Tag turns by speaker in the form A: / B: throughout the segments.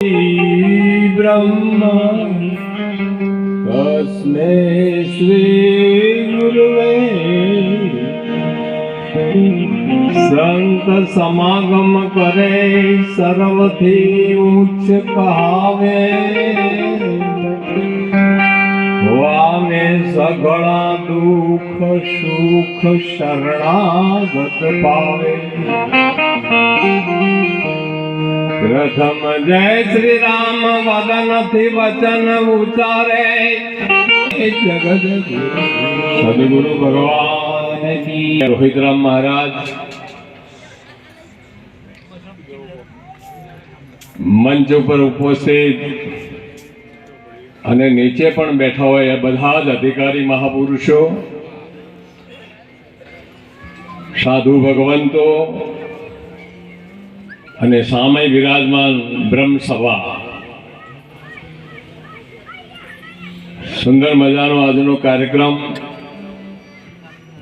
A: બ્રહ્મ કસ્મે શ્રી ગુરુવે સંત સમાગમ કરે સર્વથી ઉચ્ચ કહાવે વામે સગળા દુઃખ સુખ શરણાગત પાવે પ્રથમ જય શ્રી રામ વદનથી વચન ઉચ્ચારે જગત સદગુરુ ભગવાન રોહિતરામ મહારાજ. મંચ ઉપર ઉપસ્થિત અને નીચે પણ બેઠા હોય એ બધા જ અધિકારી મહાપુરુષો સાધુ ભગવંતો અને સામે વિરાજમાન બ્રહ્મ સભા સુંદર મજાનો આજનો કાર્યક્રમ.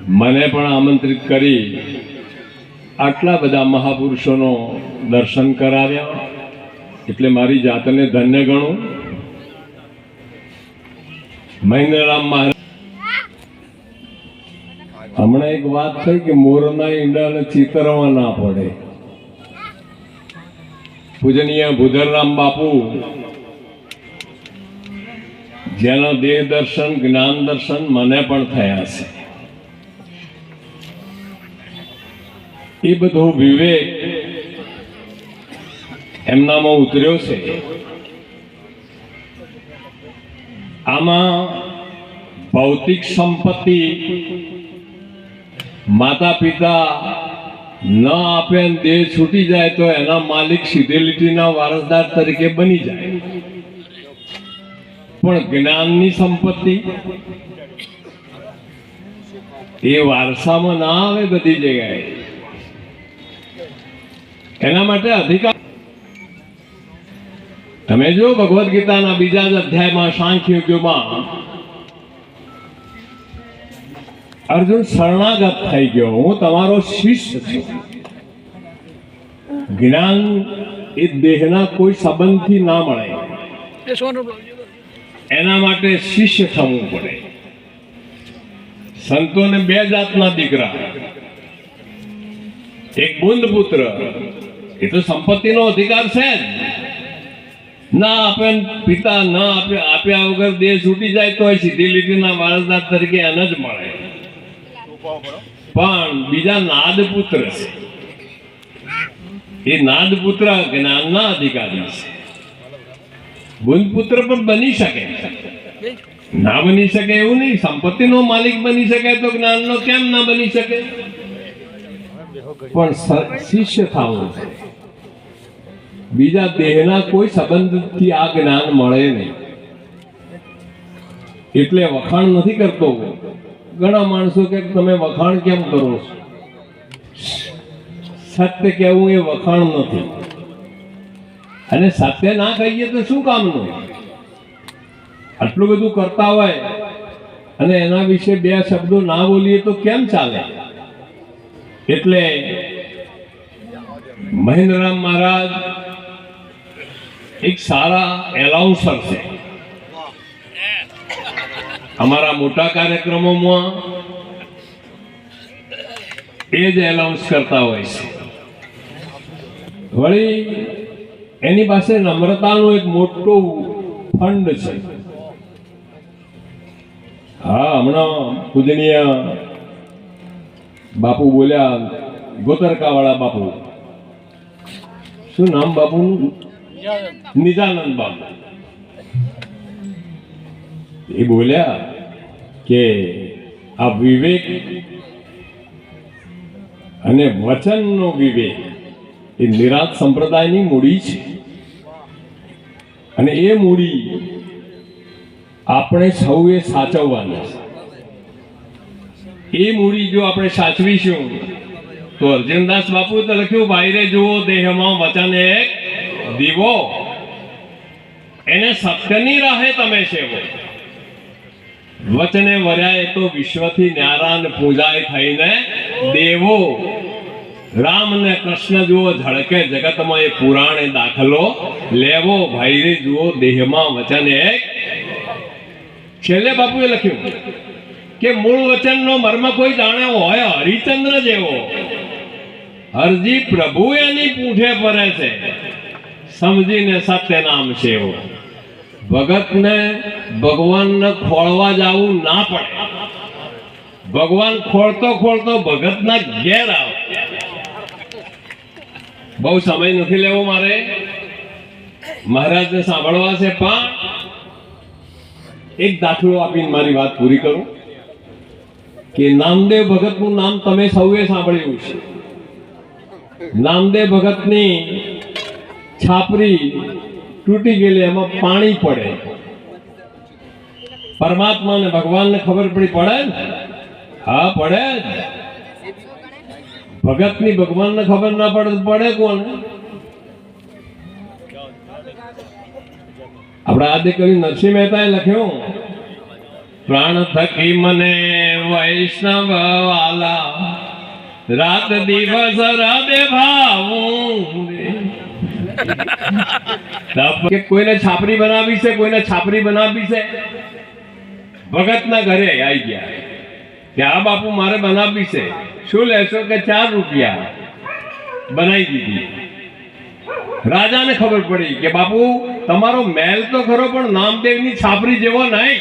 A: મને પણ આમંત્રિત કરી આટલા બધા મહાપુરુષોનો દર્શન કરાવ્યા. એટલે મારી જાતને ધન્ય ગણું. મહેન્દ્રરામ મહારાજ. હમણાં એક વાત થઈ કે મોરના ઈંડાને ચિતરવા ના પડે. પૂજનીય ભૂધરરામ બાપુ, જેના દેહ દર્શન જ્ઞાન દર્શન મને પણ થયા છે. એ બધો વિવેક એમનામાં ઉતર્યો છે. આમાં ભૌતિક સંપત્તિ માતા પિતા ન આપે દેહ છૂટી જાય તો એના માલિક સિધેલિટીના વારસદાર તરીકે બની જાય. પણ જ્ઞાનની સંપત્તિ એ વારસામાં ના આવે બધી જગ્યાએ. એના માટે અધિકાર તમે જો ભગવદ્ ગીતાના બીજા જ અધ્યાયમાં સાંખ્ય અર્જુન શરણાગત થઈ ગયો. હું તમારો શિષ્ય છું. જ્ઞાન એ દેહના કોઈ સંબંધથી ના મળે. એના માટે શિષ્ય થવું પડે. સંતોને બે જાતના દીકરા. એક બુંદ પુત્ર એ તો સંપત્તિનો અધિકાર છે જ. ના આપે પિતા ના આપે આપ્યા વગર દેહ છૂટી જાય તો સીધી લીટીના વારસદાર તરીકે એને જ મળે. પણ બીજા નાદ પુત્ર એ નાદ પુત્ર જ્ઞાનના અધિકારી છે. બુંદ પુત્ર પણ બની શકે. ના બની શકે એવું નહીં. સંપત્તિનો માલિક બની શકે તો જ્ઞાનનો કેમ ના બની શકે? પણ શિષ્ય થવું બીજા દેહના કોઈ સંબંધથી આ જ્ઞાન મળે નહીં. એટલે વખાણ નથી કરતો ઘણા માણસો કે તમે વખાણ કેમ કરો સત્ય કહેવું એ વખાણ નથી. અને સત્ય ના કહીએ તો શું કામનું? આટલું બધું કરતા હોય અને એના વિશે બે શબ્દો ના બોલીએ તો કેમ ચાલે? એટલે મહેન્દ્રરામ મહારાજ એક સારા એલાઉન્સર છે. અમારા મોટા કાર્યક્રમોમાં એ જ એલાઉન્સ કરતા હોય છે. વળી એની પાસે નમ્રતાનું એક મોટું ફંડ છે. હા હમણાં પૂજનીય બાપુ બોલ્યા ગોતરકા વાળા બાપુ. શું નામ બાપુનું? નિજાનંદ બાપુ. એ બોલ્યા કે આ વિવેક અને વચનનો વિવેક એ નિરાત સંપ્રદાયની મૂડી છે. અને એ મૂડી આપણે સૌએ સાચવવાની છે. એ મૂડી જો આપણે સાચવીશું, તો અર્જુનદાસ બાપુ તો લખ્યું બાયરે જુઓ દેહમાં વચન એક દીવો. એને સત્યની રાહે તમે સેવો. વચને વર્યાએ તો વિશ્વથી નારાયણ પૂજાય થઈને દેવો. રામ ને કૃષ્ણ જુઓ, ઝળકે જગતમાં એ પુરાણે દાખલો. લેવો ભાઈ જુઓ, દેહમાં વચન એક. છેલ્લે બાપુએ લખ્યું કે મૂળ વચનનો મર્મ કોઈ જાણે હોય, હરિચંદ્ર જેવો. હરજી પ્રભુ એની પૂંઠે પરે છે. સમજીને સત્ય નામ સેવો. ભગતને ભગવાનને ખોળવા જવું ના પડે. ભગવાન ખોળતો ખોળતો ભગતના ઘેર આવે. બહુ સમય નથી લેવો મારે. મહારાજને સાંભળવા છે પણ એક દાખલો આપીને મારી વાત પૂરી કરું. કે નામદેવ ભગતનું નામ તમે સૌએ સાંભળ્યું છે નામદેવ ભગતની છાપરી તૂટી ગયેલી, એમાં પાણી પડે. પરમાત્માને, ભગવાનને ખબર પડી, પડે ને? હા, પડે જ. ભગતની ભગવાનને ખબર ના પડે તો પડે કોણ? આપણા આદિ કવિ નરસિંહ મહેતાએ લખ્યું, પ્રાણ થકી મને વૈષ્ણવ વાલા, રાત દિવસ હૃદય ભાવું રે. કે કોઈને છાપરી બનાવી છે, કોઈને છાપરી બનાવી છે? ભગતના ઘરે આવી ગયા. કે આ બાપુ મારે બનાવી છે. શું લેશો કે ચાર રૂપિયા? બનાવી દીધી. રાજાને ખબર પડી કે બાપુ, તમારો મહેલ તો ખરો, પણ નામદેવની છાપરી જેવો નહીં.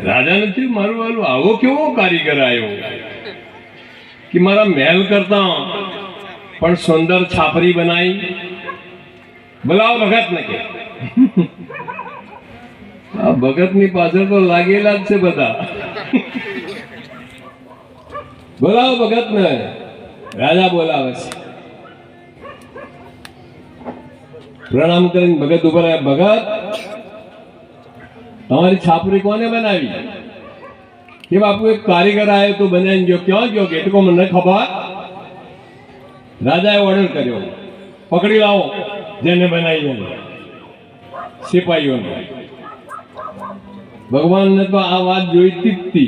A: રાજાને થયું, મારું વાલું આવો કેવો કારીગર આવ્યો? કે મારા મહેલ કરતા પણ સુંદર છાપરી બનાવી બોલાવો ભગત ને કે આ ભગતની પાછળ તો લાગેલા જ છે બધા બોલાવો ભગત ને રાજા બોલાવે છે પ્રણામ કરીને ભગત ઉપર આવ્યા ભગત તમારી છાપરી કોને બનાવી કે બાપુ એક કારીગર આવ્યો તો બનાવીને ગયો ક્યાં ગયો કે તો મને ખબર રાજાએ ઓર્ડર કર્યો. પકડી લાવો, જેને બનાવી દે સિપાહીઓને ભગવાનને તો આ વાત જોઈતી જ હતી.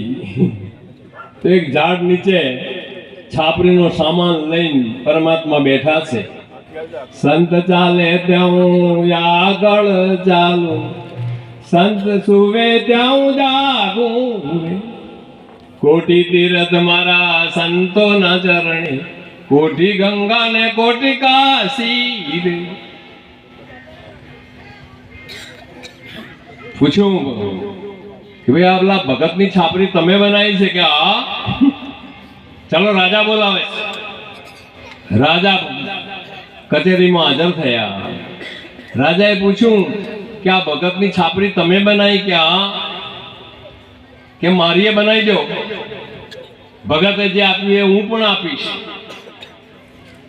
A: તો એક ઝાડ નીચે છાપરીનો સામાન લઈને પરમાત્મા બેઠા છે. સંત ચાલે ત્યાં આગળ ચાલું. સંત સુવે ત્યાં જાગું. કોટી તીરથ મારા સંતો ના ચરણે. કોટી ગંગા ને કોટી કાશી પૂછ્યું કે ભાઈ, આ પેલા ભગતની છાપરી તમે બનાવી છે કે આ? ચાલો, રાજા બોલાવે. રાજા કચેરીમાં હાજર થયા. રાજાએ પૂછ્યું કે આ ભગતની છાપરી તમે બનાવી કે આ? કે મારીએ બનાવી દો? ભગતે જે આપ્યું એ હું પણ આપીશ.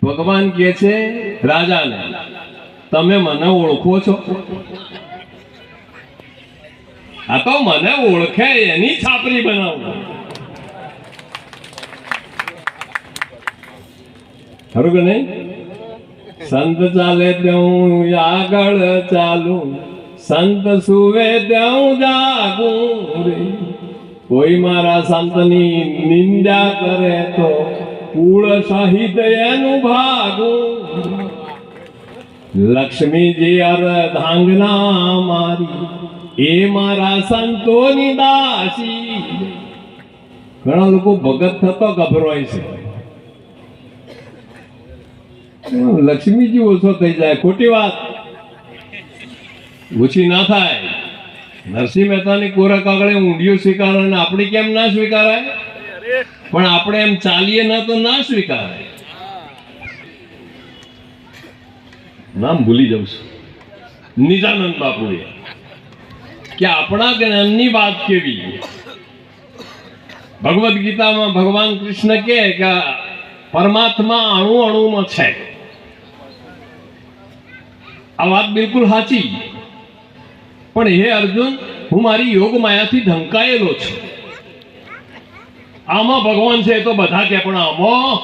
A: ભગવાન કહે છે, રાજાને, તમે મને ઓળખો છો? આ તો મને ઓળખે, એની છાપરી બનાવું. ખરું કે નહીં? સંત ચાલે ત્યાં આગળ ચાલું, સંત સુવે ત્યાં જાગું કોઈ મારા સંતની નિંદા કરે તો કુળ સાહિત્યનું ભાગું. લક્ષ્મીજી અર્ધાંગના મારી, એ મારા સંતોની દાસી. ઘણા લોકો ભગત થતો ગભરાય છે. લક્ષ્મીજી ઓછો થઈ જાય, ખોટી વાત. ઓછી ના થાય. નરસિંહ મહેતાની કોરા કાગળે ઊંડિયું સ્વીકારે આપણી કેમ ના સ્વીકારાય? પણ આપણે એમ ચાલીએ ના તો ના સ્વીકારે. નામ ભૂલી જાઉં છું. નિજાનંદ બાપુએ. કે આપણા જ્ઞાનની વાત કેવી? ભગવદ્ ગીતામાં ભગવાન કૃષ્ણ કે પરમાત્મા અણુ અણુમાં છે. આ વાત બિલકુલ સાચી. પણ હે અર્જુન, હું મારી યોગ માયાથી ઢંકાયેલો છું. આમાં ભગવાન છે તો બધા કે, પણ આમો?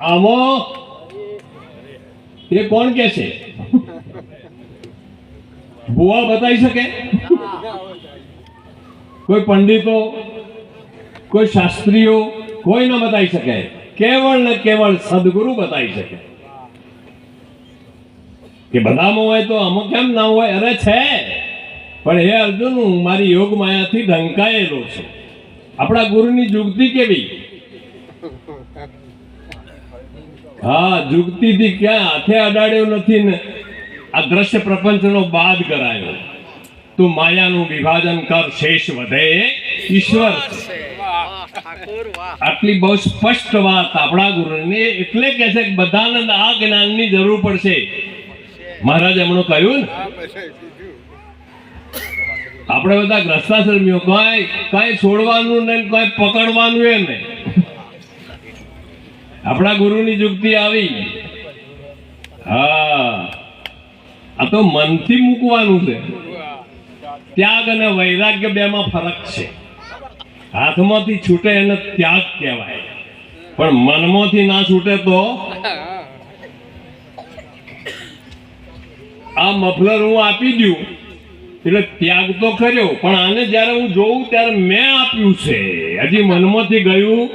A: આમો? એ કોણ કે છે? ભુવા બતાવી શકે? કોઈ પંડિતો, કોઈ શાસ્ત્રીઓ, કોઈ ન બતાવી શકે. કેવળ ને કેવળ સદગુરુ બતાવી શકે. કે બધામાં હોય તો અમુક કેમ ના હોય? અરે છે. પણ હે અર્જુન, હું મારી યોગ માયાથી ઢંકાયેલો છું. આપણા ગુરુની જુગતિ કેવી? હા, જુગતિથી ક્યાં? હાથે અડાડ્યો નથી ને આ દ્રશ્ય પ્રપંચનો બાદ કરાયો. તું માયાનું વિભાજન કર, શેષ વધે ઈશ્વર. આટલી બહુ સ્પષ્ટ વાત આપણા ગુરુને એટલે કે છે કે બધાને આ જ્ઞાનની જરૂર પડશે. મહારાજ એમણે કહ્યું ને? આપણે બધા ગ્રસ્તાશ્રમીઓ કઈ કઈ છોડવાનું નહીં કઈ પકડવાનું એ નહીં. આપણા ગુરુની જુક્તિ આવી. હા. આ તો મનથી મૂકવાનું છે. ત્યાગ અને વૈરાગ્ય બેમાં ફરક છે. હાથમાંથી છૂટે એને ત્યાગ કહેવાય. પણ મનમાંથી ના છૂટે તો? આ મફલર હું આપી દઉં. એટલે ત્યાગ તો કર્યો, પણ આને જ્યારે હું જોઉં ત્યારે મેં આપ્યું છે. હજી મનમાંથી ગયું?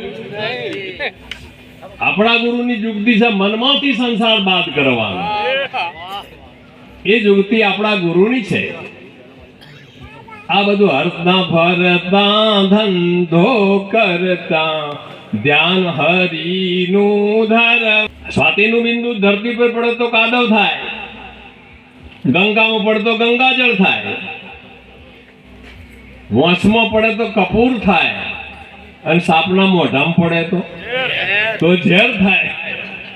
A: આપણા ગુરુની જુગતી છે મનમાંથી સંસાર બાદ કરવાનો. એ જુગતી આપણા ગુરુની છે. આ બધું હરતા ફરતા ધંધો કરતા, ધ્યાન હરિનું ધર. સ્વાતિનું બિંદુ ધરતી પર પડે તો કાદવ થાય. ગંગામાં પડે તો ગંગાજળ થાય. વંશમાં પડે તો કપૂર થાય. અને સાપના મોઢામાં પડે તો? તો ઝેર થાય.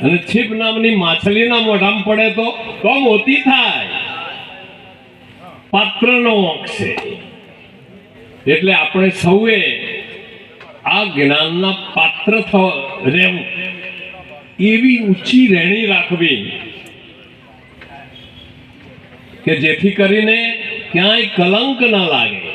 A: અને છીપ નામની માછલીના મોઢામાં પડે તો? તો મોતી થાય. પાત્રનો અંક છે. એટલે આપણે સૌએ આ જ્ઞાનના પાત્ર રહેવું. એવી ઊંચી રેણી રાખવી. કે જેથી કરીને ક્યાંય કલંક ના લાગે.